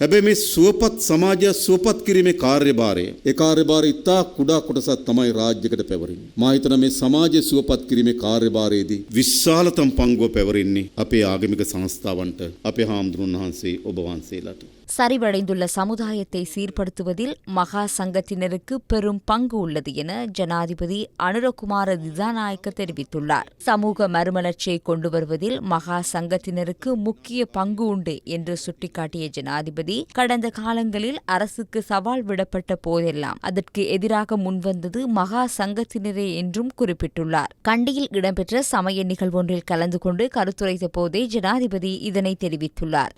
හැබැයි මේ සුවපත් සමාජය සුවපත් කිරීමේ කාර්යභාරය ඒ කාර්යභාරය ඉතා කුඩා කොටසක් තමයි රාජ්‍යකට පැවරෙන්නේ. මා හිතන මේ සමාජය සුවපත් කිරීමේ කාර්යභාරයේදී විශාලතම පංගුව පැවරෙන්නේ අපේ ආගමික සංස්ථාවන්ට අපේ හාමුදුරුවන් වහන්සේ ඔබ වහන්සේලාට. சரிவடைந்துள்ள சமுதாயத்தை சீர்படுத்துவதில் மகா சங்கத்தினருக்கு பெரும் பங்கு உள்ளது என ஜனாதிபதி அனுரகுமார திசாநாயக்க தெரிவித்துள்ளார். சமூக மறுமலர்ச்சியை கொண்டு வருவதில் மகா சங்கத்தினருக்கு முக்கிய பங்கு உண்டு என்று சுட்டிக்காட்டிய ஜனாதிபதி கடந்த காலங்களில் அரசுக்கு சவால் விடப்பட்ட போதெல்லாம் அதற்கு எதிராக முன்வந்தது மகா சங்கத்தினரே என்றும் குறிப்பிட்டுள்ளார். கண்டியில் இடம்பெற்ற சமய நிகழ்வொன்றில் கலந்து கொண்டு கருத்துரைத்த போதே ஜனாதிபதி இதனை தெரிவித்துள்ளார்.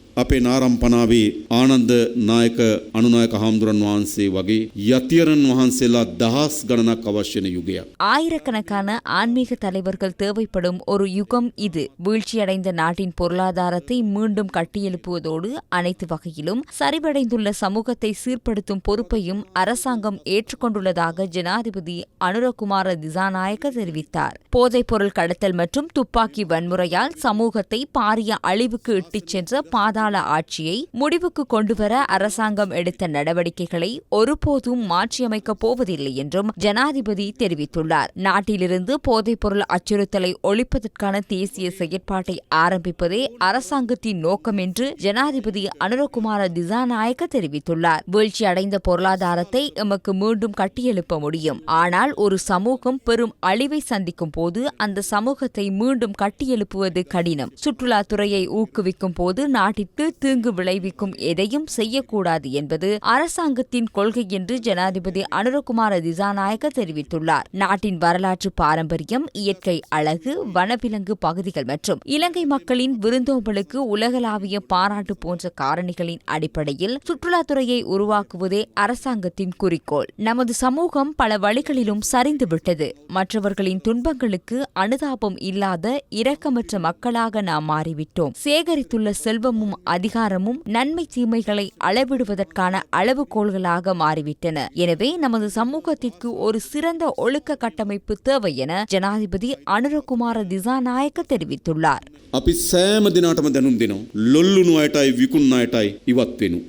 ආනන්ද නායක අනුනායක හාමුදුරන් වහන්සේ වගේ යතියරන් වහන්සේලා දහස් ගණනක් අවශ්‍යන යුගයක්. ஆயிரக்கணக்கான ஆன்மீக தலைவர்கள் தேவைப்படும் ஒரு யுகம் இது வீழ்ச்சியடைந்த நாட்டின் பொருளாதாரத்தை மீண்டும் கட்டியெழுப்புவதோடு அனைத்து வகையிலும் சரிவடைந்துள்ள சமூகத்தை சீர்படுத்தும் பொறுப்பையும் அரசாங்கம் ஏற்றுக்கொண்டுள்ளதாக ஜனாதிபதி அனுரகுமார திசாநாயக்க தெரிவித்தார் போதைப்பொருள் கடத்தல் மற்றும் துப்பாக்கி வன்முறையால் சமூகத்தை பாரிய அழிவுக்கு இட்டுச் சென்ற பாதாள ஆட்சியை முடிவுக்கு கொண்டுவர அரசாங்கம் எடுத்த நடவடிக்கைகளை ஒருபோதும் மாற்றியமைக்கப் போவதில்லை என்றும் ஜனாதிபதி தெரிவித்துள்ளார். நாட்டிலிருந்து போதைப்பொருள் அச்சுறுத்தலை ஒழிப்பதற்கான தேசிய செயற்பாட்டை ஆரம்பிப்பதே அரசாங்கத்தின் நோக்கம் என்று ஜனாதிபதி அனுரகுமார திசாநாயக்க தெரிவித்துள்ளார். வீழ்ச்சியடைந்த பொருளாதாரத்தை எமக்கு மீண்டும் கட்டியெழுப்ப முடியும். ஆனால் ஒரு சமூகம் பெரும் அழிவை சந்திக்கும் போது அந்த சமூகத்தை மீண்டும் கட்டியெழுப்புவது கடினம். சுற்றுலாத்துறையை ஊக்குவிக்கும் போது நாட்டிற்கு தீங்கு விளைவிக்கும் எதையும் செய்யக்கூடாது என்பது அரசாங்கத்தின் கொள்கை என்று ஜனாதிபதி அனுரகுமார திசாநாயக்க தெரிவித்துள்ளார். நாட்டின் வரலாற்று பாரம்பரியம் இயற்கை அழகு வனவிலங்கு பகுதிகள் மற்றும் இலங்கை மக்களின் விருந்தோம்பலுக்கு உலகளாவிய பாராட்டு போன்ற காரணிகளின் அடிப்படையில் சுற்றுலாத்துறையை உருவாக்குவதே அரசாங்கத்தின் குறிக்கோள். நமது சமூகம் பல வழிகளிலும் சரிந்துவிட்டது. மற்றவர்களின் துன்பங்களுக்கு அனுதாபம் இல்லாத இரக்கமற்ற மக்களாக நாம் மாறிவிட்டோம். சேகரித்துள்ள செல்வமும் அதிகாரமும் நன்மை தீமைகளை அளவிடுவதற்கான அளவுகோல்களாக மாறிவிட்டன எனவே நமது சமூகத்திற்கு ஒரு சிறந்த ஒழுக்க கட்டமைப்பு தேவை என ஜனாதிபதி அனுரகுமார திசாநாயக்க தெரிவித்துள்ளார். අපි සෑම දිනාටම දැනුම් දෙනවා. ලොල්ලුණු අයටයි විකුණන අයටයි ඉවත් වෙනු.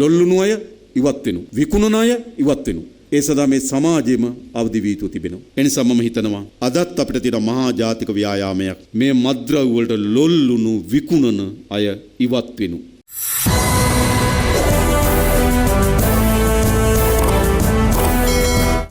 ලොල්ලුණු අය ඉවත් වෙනු. විකුණන අය ඉවත් වෙනු. ඒ සදා මේ සමාජයේම අවදි වී යුතු තිබෙනවා. එනිසා මම හිතනවා අදත් අපිට තියෙන මහා ජාතික ව්‍යායාමයක් මේ මද්ද්‍රව්‍ය වලට ලොල්ලුණු විකුණන අය ඉවත් වෙනු.